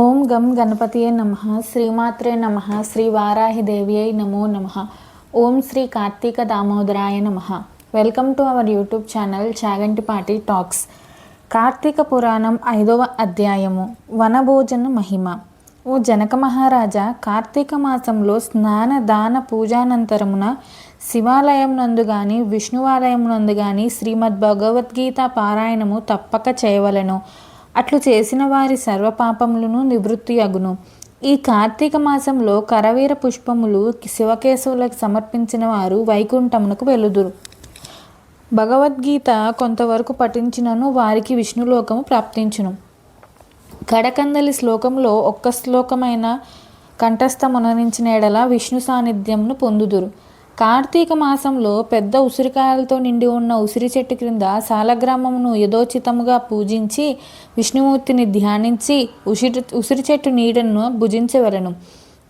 ఓం గం గణపతియే నమ శ్రీమాత్రే నమ శ్రీ వారాహిదేవ్యై నమో నమ ఓం శ్రీ కార్తీక దామోదరాయ నమ. Welcome to our YouTube channel Chagantipati talks. Karthika Puranam ఐదవ అధ్యాయము వనభోజన మహిమ. ఓ జనక మహారాజా కార్తీక మాసంలో స్నాన దాన పూజానంతరమున శివాలయం నందు గాని విష్ణువాలయం నందు గాని శ్రీమద్ భగవద్గీత పారాయణము తప్పక చేయవలెను. అట్లు చేసిన వారి సర్వపాపములను నివృత్తి అగును ఈ కార్తీక మాసంలో కరవీర పుష్పములు శివకేశవులకు సమర్పించిన వారు వైకుంఠమునకు వెలుదురు. భగవద్గీత కొంతవరకు పఠించినను వారికి విష్ణులోకము ప్రాప్తించును. కడకందలి శ్లోకంలో ఒక్క శ్లోకమైన కంఠస్థమునరించిన ఎడల విష్ణు సాన్నిధ్యంను పొందుదురు. కార్తీక మాసంలో పెద్ద ఉసిరికాయలతో నిండి ఉన్న ఉసిరి చెట్టు క్రింద సాలగ్రామమును యథోచితముగా పూజించి విష్ణుమూర్తిని ధ్యానించి ఉసిరి ఉసిరి చెట్టు నీడను భుజించవలను.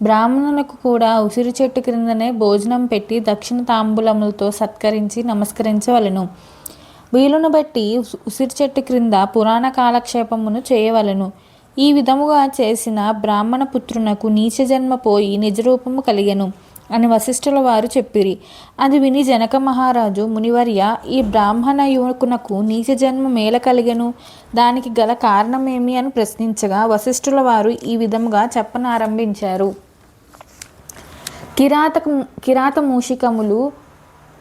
బ్రాహ్మణులకు కూడా ఉసిరి చెట్టు క్రిందనే భోజనం పెట్టి దక్షిణ తాంబూలములతో సత్కరించి నమస్కరించవలను. వీలును బట్టి ఉసిరి చెట్టు క్రింద పురాణ కాలక్షేపమును చేయవలను. ఈ విధముగా చేసిన బ్రాహ్మణ పుత్రునకు నీచ జన్మ పోయి నిజరూపము కలిగెను. అని వశిష్ఠుల వారు చెప్పిరి. అది విని జనక మహారాజు మునివర్య ఈ బ్రాహ్మణ యువకునకు నీచ జన్మ మేల కలిగెను. దానికి గల కారణమేమి అని ప్రశ్నించగా వశిష్ఠుల వారు ఈ విధంగా చెప్పనారంభించారు. కిరాతక కిరాత మూషికములు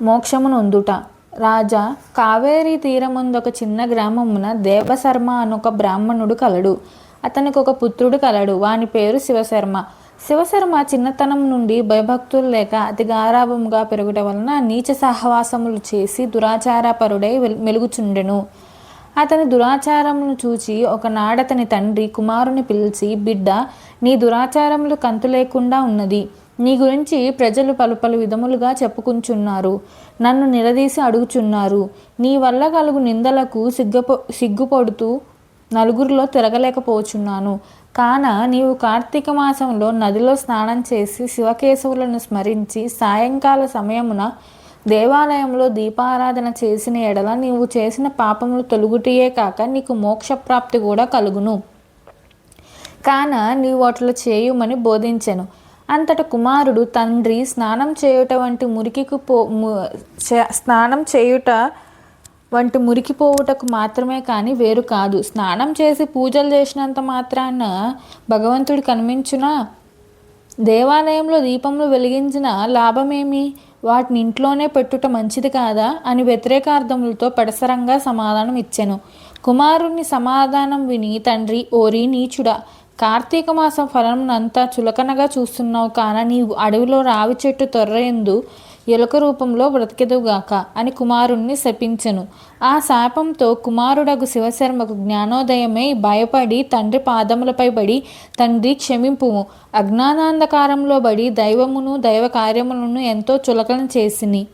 మోక్షమునొందుట. రాజా కావేరీ తీరముందొక చిన్న గ్రామమున దేవశర్మ అనొక బ్రాహ్మణుడు కలడు. అతనికి ఒక పుత్రుడు కలడు. వాని పేరు శివశర్మ. శివశర్మ చిన్నతనం నుండి భయభక్తులు లేక అతి గారాభముగా పెరుగుట వలన నీచ సహవాసములు చేసి దురాచారపరుడై వెల్- మెలుగుచుండెను. అతని దురాచారమును చూచి ఒకనాడతని తండ్రి కుమారుని పిలిచి బిడ్డ నీ దురాచారములు కంతు లేకుండా ఉన్నది. నీ గురించి ప్రజలు పలు పలు విధములుగా చెప్పుకుంటున్నారు నన్ను నిలదీసి అడుగుచున్నారు. నీ వల్ల కలుగు నిందలకు సిగ్గపో సిగ్గుపడుతూ నలుగురిలో తిరగలేకపోచున్నాను. కాన నీవు కార్తీక మాసంలో నదిలో స్నానం చేసి శివకేశవులను స్మరించి సాయంకాల సమయమున దేవాలయంలో దీపారాధన చేసిన ఎడల నీవు చేసిన పాపములు తొలుగుటియే కాక నీకు మోక్షప్రాప్తి కూడా కలుగును. కాన నీవు అట్లా చేయుమని బోధించెను. అంతట కుమారుడు తండ్రి స్నానం చేయుట వంటి మురికికి పో ము- స్నానం చేయుట వంటి మురికిపోవుటకు మాత్రమే కానీ వేరు కాదు. స్నానం చేసి పూజలు చేసినంత మాత్రాన భగవంతుడు కనిపించునా దేవాలయంలో దీపంలో వెలిగించిన లాభమేమి? వాటిని ఇంట్లోనే పెట్టుట మంచిది కాదా? అని వ్యతిరేకార్థములతో పెడసరంగా సమాధానం ఇచ్చెను. కుమారుని సమాధానం విని తండ్రి ఓరి నీచుడా! కార్తీక మాసం ఫలమునంతా చులకనగా చూస్తున్నావు కాన నీవు అడవిలో రావి చెట్టు తొర్రయందు ఎలుక రూపంలో బ్రతికెదుగాక అని కుమారుణ్ణి శపించెను. ఆ శాపంతో కుమారుడగు శివశర్మకు జ్ఞానోదయమై భయపడి తండ్రి పాదములపై పడి తండ్రి క్షమింపుము. అజ్ఞానాంధకారంలో బడి దైవమును దైవ కార్యములను ఎంతో చులకన చేసిని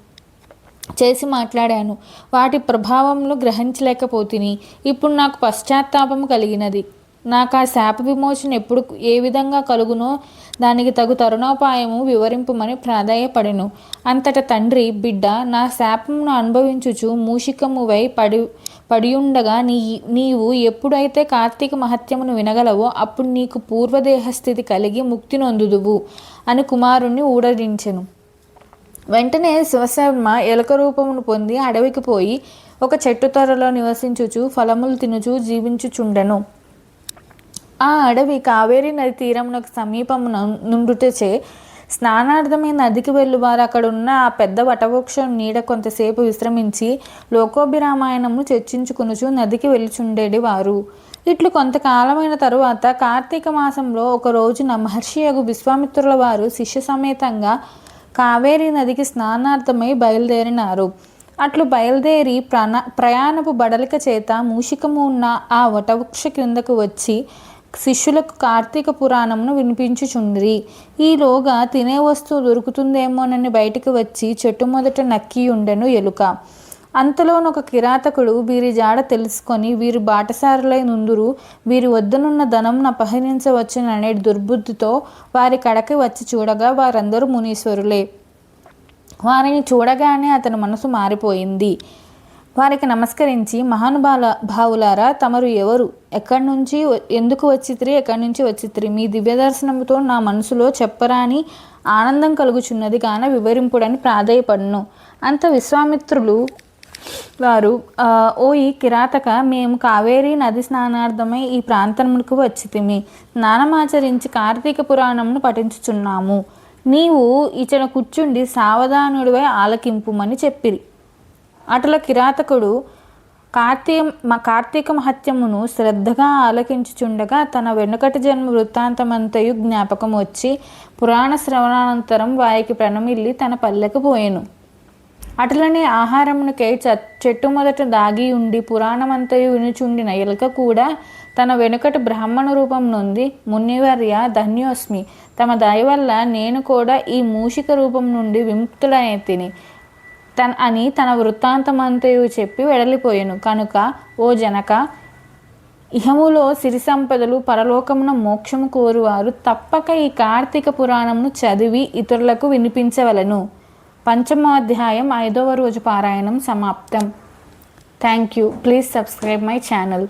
చేసి మాట్లాడాను. వాటి ప్రభావంలో గ్రహించలేకపోతిని. ఇప్పుడు నాకు పశ్చాత్తాపం కలిగినది. నాకు ఆ శాప విమోచన ఎప్పుడు ఏ విధంగా కలుగునో దానికి తగు తరుణోపాయము వివరింపుమని ప్రాధాయపడెను. అంతట తండ్రి బిడ్డ నా శాపమును అనుభవించుచు మూషికమువై పడి పడియుండగా నీ నీవు ఎప్పుడైతే కార్తీక మహత్యమును వినగలవో అప్పుడు నీకు పూర్వదేహస్థితి కలిగి ముక్తి నొందుదువు అని కుమారుణ్ణి ఊడరించెను వెంటనే శివశర్మ ఎలుక రూపమును పొంది అడవికి పోయి ఒక చెట్టు త్వరలో నివసించుచు ఫలములు తినుచు జీవించుచుండెను. ఆ అడవి కావేరీ నది తీరమునకు సమీపమున నుండుటచే స్నానార్థమై నదికి వెళ్ళువారు. అక్కడ ఉన్న ఆ పెద్ద వటవృక్షం నీడ కొంతసేపు విశ్రమించి లోకోభిరామాయణము చర్చించుకునుచు నదికి వెళ్ళుచుండేది వారు ఇట్లు కొంతకాలమైన తరువాత కార్తీక మాసంలో ఒక రోజున మహర్షి యగు విశ్వామిత్రుల వారు శిష్య సమేతంగా కావేరీ నదికి స్నానార్థమై బయలుదేరినారు. అట్లు బయలుదేరి ప్రణ ప్రయాణపు బడలిక చేత మూషికము ఉన్న ఆ వటవృక్ష క్రిందకు వచ్చి శిష్యులకు కార్తీక పురాణమును వినిపించుచుండ్రి. ఈలోగా తినే వస్తువు దొరుకుతుందేమోనని బయటికి వచ్చి చెట్టు మొదట నక్కి ఉండెను ఎలుక. అంతలోనొక కిరాతకుడు వీరి జాడ తెలుసుకొని వీరు బాటసారులై నుందురు వీరి వద్దనున్న ధనంను అపహరించవచ్చుననే దుర్బుద్ధితో వారి కడకి వచ్చి చూడగా వారందరూ మునీశ్వరులే. వారిని చూడగానే అతని మనసు మారిపోయింది. వారికి నమస్కరించి మహానుభావుల భావులారా తమరు ఎవరు? ఎక్కడి నుంచి ఎందుకు వచ్చిత్రి? ఎక్కడి నుంచి వచ్చిత్రి? మీ దివ్యదర్శనంతో నా మనసులో చెప్పరాని ఆనందం కలుగుచున్నది కాన వివరింపుడని ప్రాధేయపడును. అంత విశ్వామిత్రులు వారు "ఆ, ఓ ఈ కిరాతక మేము కావేరీ నది స్నానార్థమై ఈ ప్రాంతమునకు వచ్చితిమి. స్నానమాచరించి కార్తీక పురాణమును పఠించుచున్నాము. నీవు ఇచట కూర్చుండి సావధానుడివై ఆలకింపుమని చెప్పిరి. అటుల కిరాతకుడు కార్తీక మా కార్తీక మహత్యమును శ్రద్ధగా ఆలకించుచుండగా తన వెనుకటి జన్మ వృత్తాంతమంతయు జ్ఞాపకం వచ్చి పురాణ శ్రవణానంతరం వారికి ప్రణమిల్లి తన పల్లెకు పోయెను. అటులనే ఆహారమునకై చ చెట్టు మొదట దాగి ఉండి పురాణమంతయు వినుచుండిన ఎలుక కూడా తన వెనుకటి బ్రాహ్మణ రూపం నుండి మునివర్య ధన్యోస్మి తమ దయ వల్ల నేను కూడా ఈ మూషిక రూపం నుండి విముక్తుడనే తిని తన అని తన వృత్తాంతమంతయు చెప్పి వెడలిపోయాను కనుక ఓ జనక ఇహములో సిరి సంపదలు పరలోకమున మోక్షము కోరువారు తప్పక ఈ కార్తీక పురాణమును చదివి ఇతరులకు వినిపించవలను. పంచమాధ్యాయం ఐదవ రోజు పారాయణం సమాప్తం. Thank you. Please subscribe my channel.